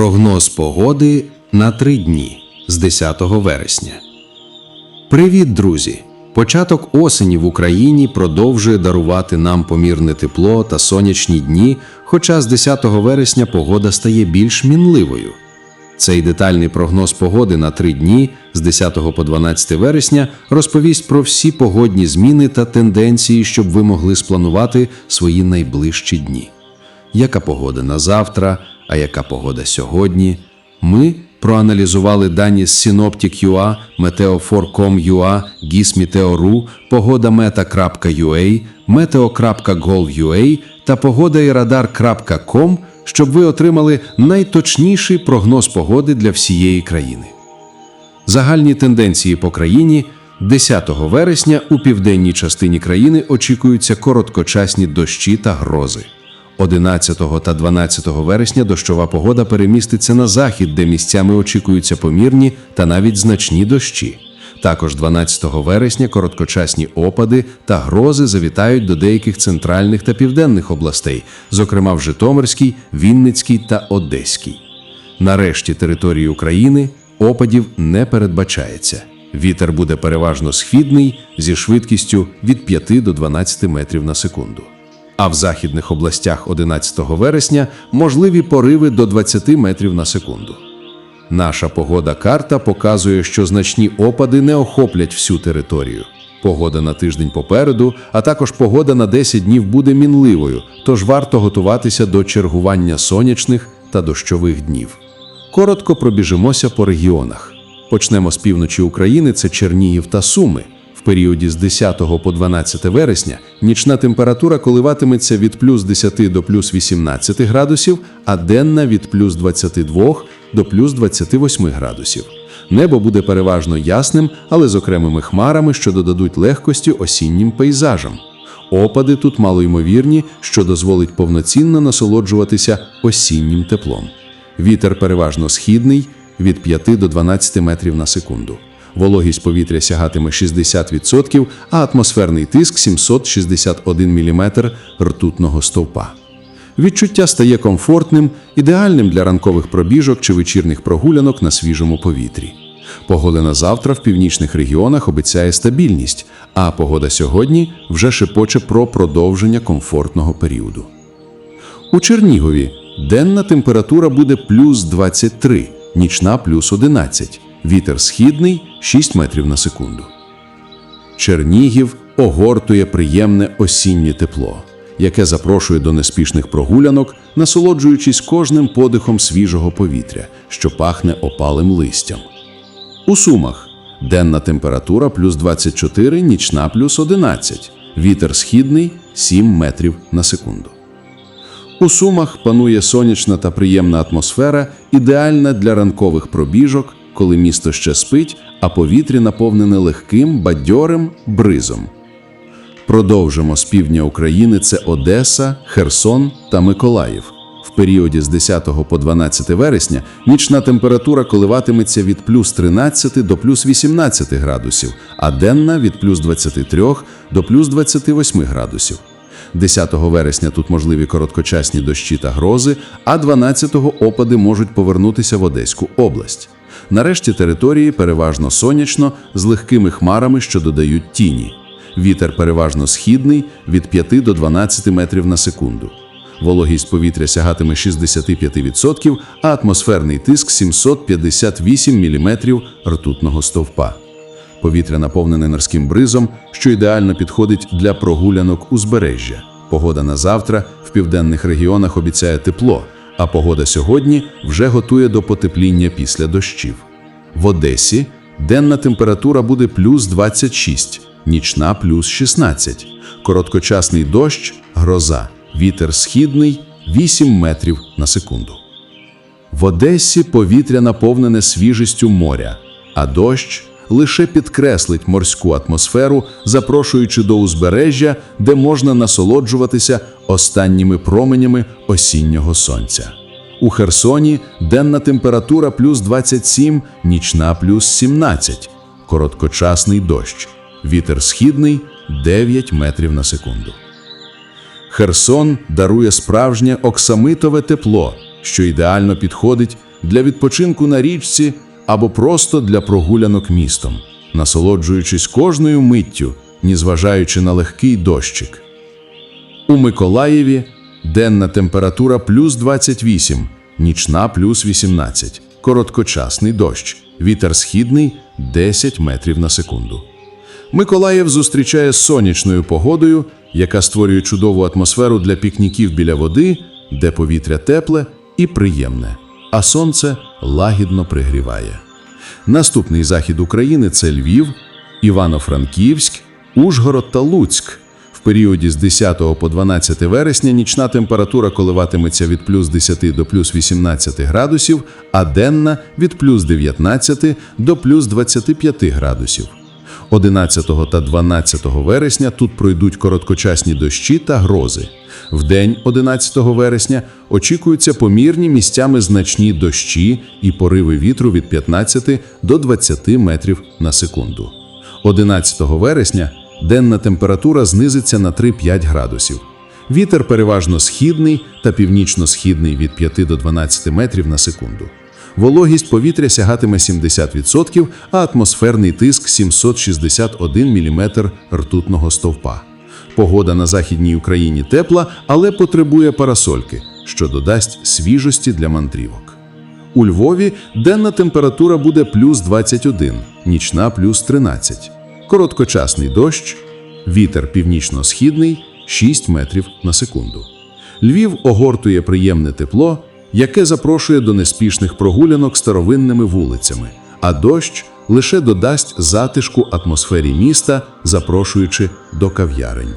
Прогноз погоди на три дні з 10 вересня. Привіт, друзі! Початок осені в Україні продовжує дарувати нам помірне тепло та сонячні дні, хоча з 10 вересня погода стає більш мінливою. Цей детальний прогноз погоди на три дні з 10 по 12 вересня розповість про всі погодні зміни та тенденції, щоб ви могли спланувати свої найближчі дні. Яка погода на завтра, а яка погода сьогодні? Ми проаналізували дані з Synoptic.ua, Meteo4.com.ua, GIS.Meteo.ru, погодамета.ua, meteo.gov.ua та погодаірадар.com, щоб ви отримали найточніший прогноз погоди для всієї країни. Загальні тенденції по країні 10 вересня у південній частині країни очікуються короткочасні дощі та грози. 11 та 12 вересня дощова погода переміститься на захід, де місцями очікуються помірні та навіть значні дощі. Також 12 вересня короткочасні опади та грози завітають до деяких центральних та південних областей, зокрема в Житомирській, Вінницькій та Одеській. На решті території України опадів не передбачається. Вітер буде переважно східний зі швидкістю від 5 до 12 метрів на секунду. А в західних областях 11 вересня можливі пориви до 20 метрів на секунду. Наша погода карта показує, що значні опади не охоплять всю територію. Погода на тиждень попереду, а також погода на 10 днів буде мінливою, тож варто готуватися до чергування сонячних та дощових днів. Коротко пробіжимося по регіонах. Почнемо з півночі України, це Чернігів та Суми. В періоді з 10 по 12 вересня нічна температура коливатиметься від плюс 10 до плюс 18 градусів, а денна від плюс 22 до плюс 28 градусів. Небо буде переважно ясним, але з окремими хмарами, що додадуть легкості осіннім пейзажам. Опади тут малоймовірні, що дозволить повноцінно насолоджуватися осіннім теплом. Вітер переважно східний від 5 до 12 метрів на секунду. Вологість повітря сягатиме 60%, а атмосферний тиск 761 мм ртутного стовпа. Відчуття стає комфортним, ідеальним для ранкових пробіжок чи вечірніх прогулянок на свіжому повітрі. Погода на завтра в північних регіонах обіцяє стабільність, а погода сьогодні вже шепоче про продовження комфортного періоду. У Чернігові денна температура буде плюс 23, нічна плюс 11, вітер східний 6 метрів на секунду. Чернігів огортує приємне осіннє тепло, яке запрошує до неспішних прогулянок, насолоджуючись кожним подихом свіжого повітря, що пахне опалим листям. У Сумах денна температура плюс 24, нічна плюс 11, вітер східний 7 метрів на секунду. У Сумах панує сонячна та приємна атмосфера, ідеальна для ранкових пробіжок, коли місто ще спить, а повітря наповнене легким, бадьорим бризом. Продовжимо з півдня України це Одеса, Херсон та Миколаїв. В періоді з 10 по 12 вересня нічна температура коливатиметься від плюс 13 до плюс 18 градусів, а денна від плюс 23 до плюс 28 градусів. 10 вересня тут можливі короткочасні дощі та грози, а 12-го опади можуть повернутися в Одеську область. Нарешті території переважно сонячно, з легкими хмарами, що додають тіні. Вітер переважно східний від 5 до 12 метрів на секунду. Вологість повітря сягатиме 65%, а атмосферний тиск 758 мм ртутного стовпа. Повітря наповнене морським бризом, що ідеально підходить для прогулянок узбережжя. Погода на завтра в південних регіонах обіцяє тепло, а погода сьогодні вже готує до потепління після дощів. В Одесі денна температура буде плюс 26, нічна плюс 16, короткочасний дощ, гроза, вітер східний 8 метрів на секунду. В Одесі повітря наповнене свіжістю моря, а дощ лише підкреслить морську атмосферу, запрошуючи до узбережжя, де можна насолоджуватися останніми променями осіннього сонця. У Херсоні денна температура плюс 27, нічна плюс 17, короткочасний дощ, вітер східний 9 метрів на секунду. Херсон дарує справжнє оксамитове тепло, що ідеально підходить для відпочинку на річці або просто для прогулянок містом, насолоджуючись кожною миттю, незважаючи на легкий дощик. У Миколаєві денна температура плюс 28, нічна плюс 18, короткочасний дощ, вітер східний 10 метрів на секунду. Миколаїв зустрічає сонячною погодою, яка створює чудову атмосферу для пікніків біля води, де повітря тепле і приємне, а сонце лагідно пригріває. Наступний захід України це Львів, Івано-Франківськ, Ужгород та Луцьк. В періоді з 10 по 12 вересня нічна температура коливатиметься від плюс 10 до плюс 18 градусів, а денна від плюс 19 до плюс 25 градусів. 11 та 12 вересня тут пройдуть короткочасні дощі та грози. В день 11 вересня очікуються помірні місцями значні дощі і пориви вітру від 15 до 20 метрів на секунду. 11 вересня денна температура знизиться на 3-5 градусів. Вітер переважно східний та північно-східний від 5 до 12 метрів на секунду. Вологість повітря сягатиме 70%, а атмосферний тиск 761 мм ртутного стовпа. Погода на Західній Україні тепла, але потребує парасольки, що додасть свіжості для мандрівок. У Львові денна температура буде плюс 21, нічна плюс 13. Короткочасний дощ, вітер північно-східний 6 метрів на секунду. Львів огортує приємне тепло, яке запрошує до неспішних прогулянок старовинними вулицями, а дощ лише додасть затишку атмосфері міста, запрошуючи до кав'ярень.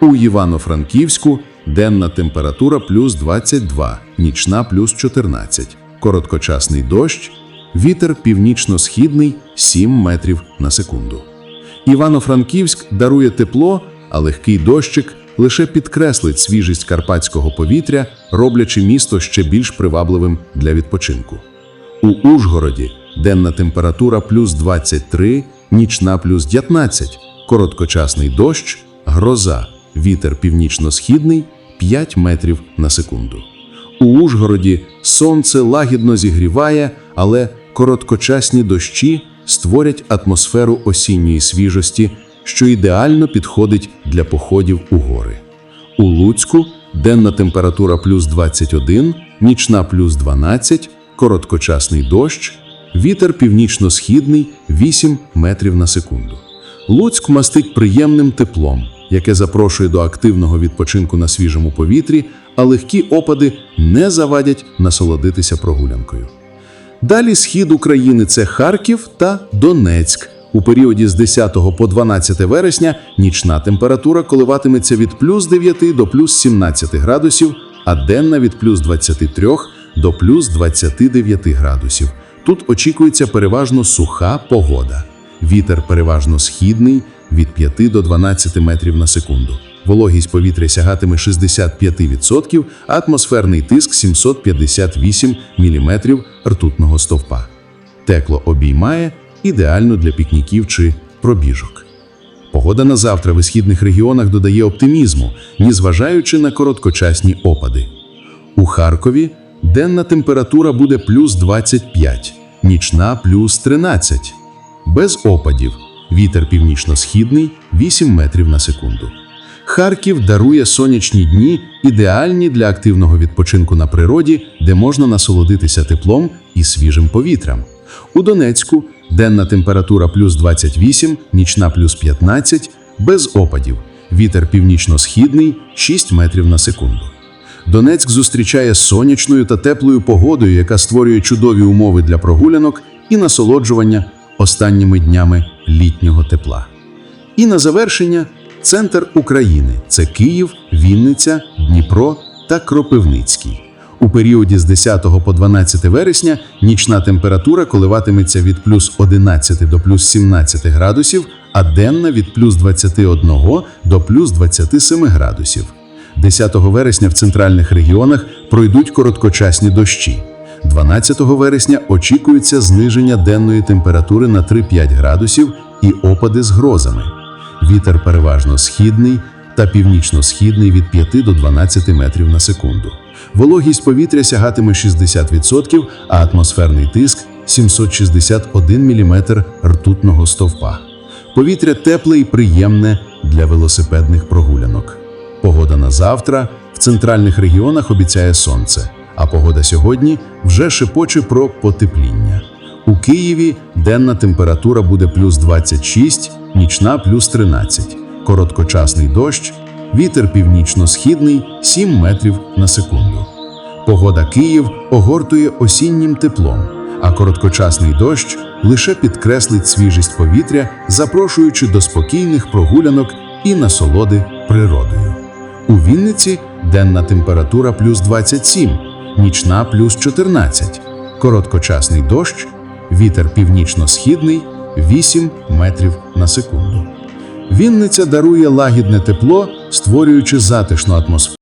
У Івано-Франківську денна температура плюс 22, нічна плюс 14, короткочасний дощ, вітер північно-східний 7 метрів на секунду. Івано-Франківськ дарує тепло, а легкий дощик лише підкреслить свіжість карпатського повітря, роблячи місто ще більш привабливим для відпочинку. У Ужгороді денна температура плюс 23, нічна плюс 19, короткочасний дощ, гроза, вітер північно-східний 5 метрів на секунду. У Ужгороді сонце лагідно зігріває, але короткочасні дощі створять атмосферу осінньої свіжості, що ідеально підходить для походів у гори. У Луцьку денна температура плюс 21, нічна плюс 12, короткочасний дощ, вітер північно-східний 8 метрів на секунду. Луцьк мастить приємним теплом, яке запрошує до активного відпочинку на свіжому повітрі, а легкі опади не завадять насолодитися прогулянкою. Далі схід України це Харків та Донецьк. У періоді з 10 по 12 вересня нічна температура коливатиметься від плюс 9 до плюс 17 градусів, а денна від плюс 23 до плюс 29 градусів. Тут очікується переважно суха погода. Вітер переважно східний від 5 до 12 метрів на секунду. Вологість повітря сягатиме 65%, а атмосферний тиск 758 мм ртутного стовпа. Текло обіймає ідеально для пікніків чи пробіжок. Погода на завтра в східних регіонах додає оптимізму, незважаючи на короткочасні опади. У Харкові денна температура буде плюс 25, нічна плюс 13. Без опадів. Вітер північно-східний 8 метрів на секунду. Харків дарує сонячні дні, ідеальні для активного відпочинку на природі, де можна насолодитися теплом і свіжим повітрям. У Донецьку денна температура плюс 28, нічна плюс 15, без опадів. Вітер північно-східний 6 метрів на секунду. Донецьк зустрічає сонячною та теплою погодою, яка створює чудові умови для прогулянок і насолоджування останніми днями літнього тепла. І на завершення центр України це Київ, Вінниця, Дніпро та Кропивницький. У періоді з 10 по 12 вересня нічна температура коливатиметься від плюс 11 до плюс 17 градусів, а денна від плюс 21 до плюс 27 градусів. 10 вересня в центральних регіонах пройдуть короткочасні дощі. 12 вересня очікується зниження денної температури на 3-5 градусів і опади з грозами. Вітер переважно східний та північно-східний від 5 до 12 метрів на секунду. Вологість повітря сягатиме 60%, а атмосферний тиск 761 мм ртутного стовпа. Повітря тепле і приємне для велосипедних прогулянок. Погода на завтра в центральних регіонах обіцяє сонце, а погода сьогодні вже шепоче про потепління. У Києві денна температура буде плюс 26, нічна плюс 13, короткочасний дощ, вітер північно-східний 7 метрів на секунду. Погода Київ огортує осіннім теплом, а короткочасний дощ лише підкреслить свіжість повітря, запрошуючи до спокійних прогулянок і насолоди природою. У Вінниці денна температура плюс 27, нічна плюс 14, короткочасний дощ, вітер північно-східний 8 метрів на секунду. Вінниця дарує лагідне тепло, створюючи затишну атмосферу.